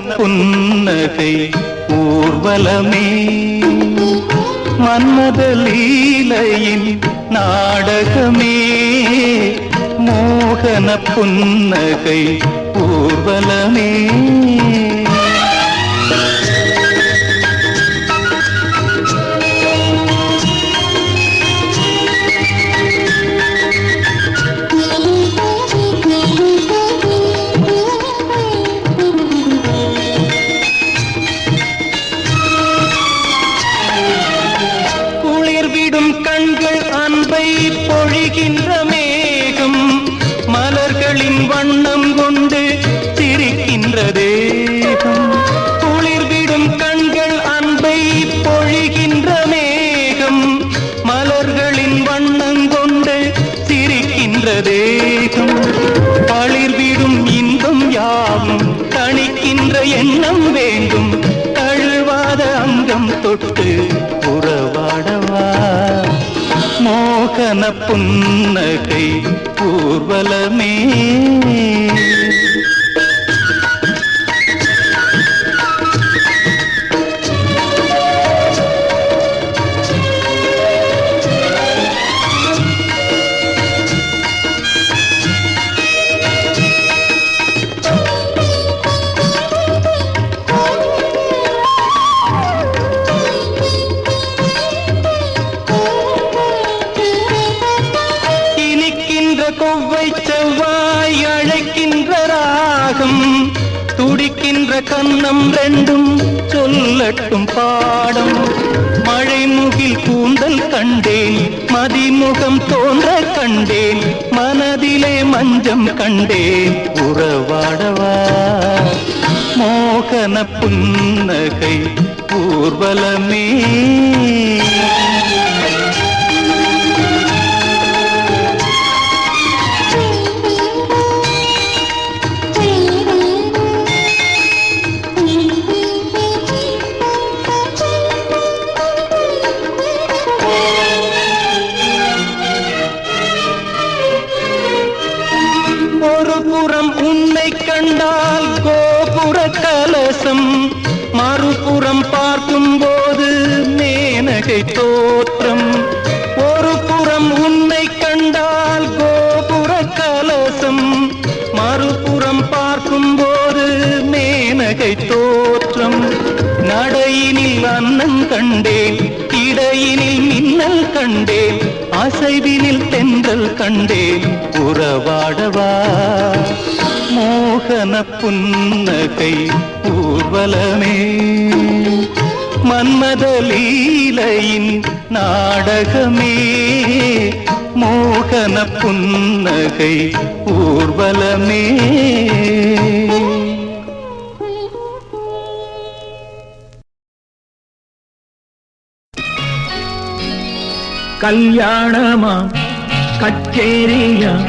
புன்னகை ஊர்வலமே. மன்மத லீலையின் நாடகமே. மோகன புன்னகை ஊர்வலமே. கண்கள் அன்பை பொழிகின்ற மேகம் மலர்களின் வண்ணம் கொண்டு சிரிக்கின்ற தேகம். குளிர்விடும் கண்கள் அன்பை பொழிகின்ற மேகம் மலர்களின் வண்ணம் கொண்டு சிரிக்கின்ற தேகம். பளிர்விடும் இன்பம் யாவும் தணிக்கின்ற எண்ணம் வேண்டும். தழுவாத அங்கம் தொட்டு கன புன்னகை ஊர்வலமே. கன்னம் ரெண்டும் சொல்லட்டும் பாடம். மழை முகில் கூந்தல் கண்டேன் மதிமுகம் தோன்ற கண்டேன் மனதிலே மஞ்சம் கண்டேன். உறவாடவா? மோகன புன்னகை ஊர்வலமே. ஒரு புறம் உன்னை கண்டால் கோபுர கலசம் மறுபுறம் பார்க்கும் போது மேனகை தோற்றம். ஒரு புறம் உன்னை கண்டால் கோபுர கலசம் மறுபுறம் பார்க்கும் போது மேனகை தோற்றம். நடையினில் அன்னம் கண்டேன் இடையினில் மின்னல் கண்டேன் அசைவினில் தென்றல் கண்டேன் உறவாடவா? மோகன புன்னகை ஊர்வலமே. மன்மத லீலையின் நாடகமே. மோகன புன்னகை ஊர்வலமே. கல்யாணமாம் கச்சேரியாம்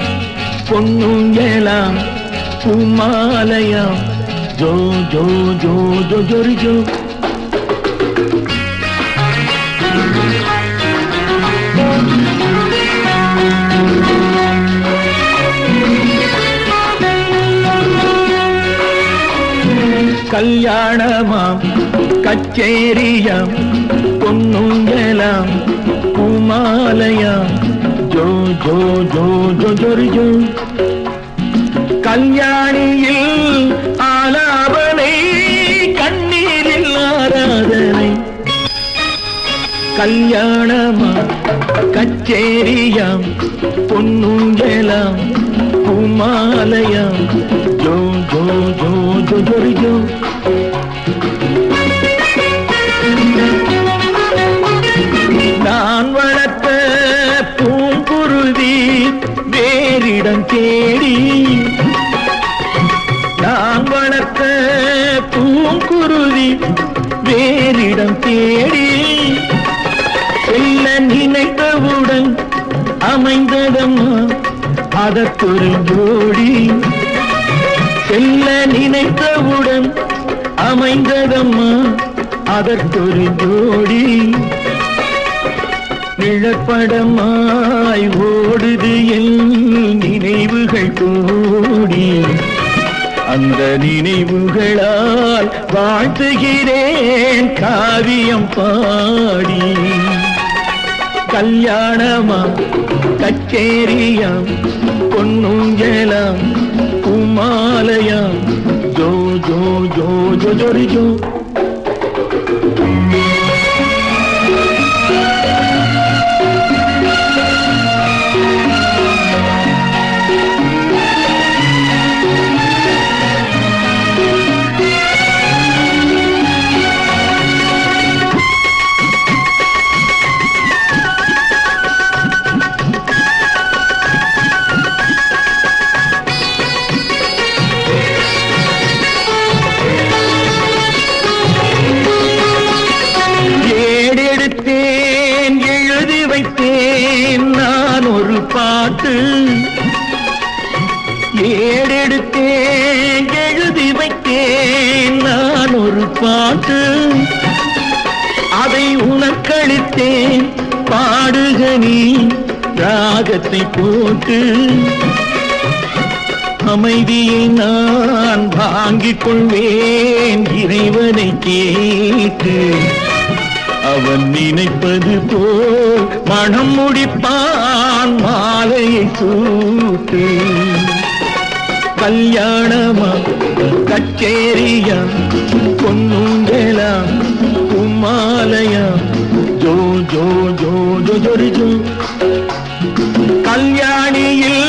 பொண்ணுங்கலாம் பூமாலையாம். ஜோ ஜோ ஜோ ஜோ ஜோரி ஜோ கல்யாணமாம் கச்சேரியாம் பொண்ணுங்கலாம் பூமாலையா? ஜோ ஜோ ஜோ ஜோ ஜோரி ஜோ கல்யாணியில் ஆலாபனை கண்ணீரில் ஆராதனை. கல்யாணமா? கச்சேரியாம் பொன்னுங்கலாம் பூமாலையாம். ஜோ ஜோ ஜோ ஜோ ஜோரி ஜோ. வேறிடம் தேடி செல்ல நினைத்தவுடன் அமைந்ததம்மா அதற்கொரு ஜோடி. செல்ல நினைத்தவுடன் அமைந்ததம்மா அதற்கொரு ஜோடி. நிழற்படமாய் ஓடுது என் நினைவுகள் கூடி. அந்த நினைவுகளால் வாழ்த்துகிறேன் காவியம் பாடி. கல்யாணமா கச்சேரியாம் பொன்னுஞ்சலாம் உமாலயாம் ஜோ ஜோ ஜோ ஜோ ஜோ ஜோ. பாட்டு. ஏடெடுத்தேன் எழுதி வைத்தேன் நான் ஒரு பாட்டு. அதை உனக்களித்தேன் பாடுக நீ ராகத்தை போட்டு. அமைதியை நான் வாங்கிக் கொள்வேன் இறைவனை கேட்டு. அவன் நினைப்பது போல் மனம் முடிப்பான். மாலையை சூட்டு. கல்யாணமா கச்சேரியா பொன்னுங்கலா உமாலயா ஜோ ஜோ ஜோ ஜோ ஜோ. கல்யாணியில்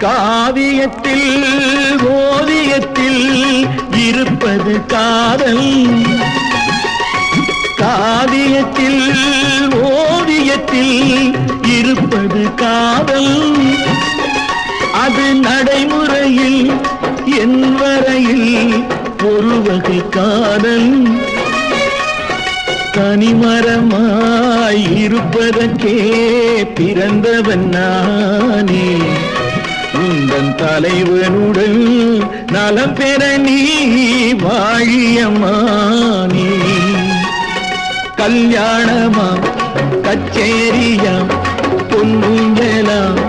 காவியத்தில் ஓவியத்தில் இருப்பது காதல். காவியத்தில் ஓவியத்தில் இருப்பது காதல். அது நடைமுறையில் என் வரையில் ஒரு வகை காதல். தனிமரமாய் இருப்பதற்கே பிறந்தவன் நானே. உந்தன் தலைவனுடன் நலம் பெற நீ வாழியமானி கல்யாணமா கச்சேரியாம் பொன்னுங்கலாம்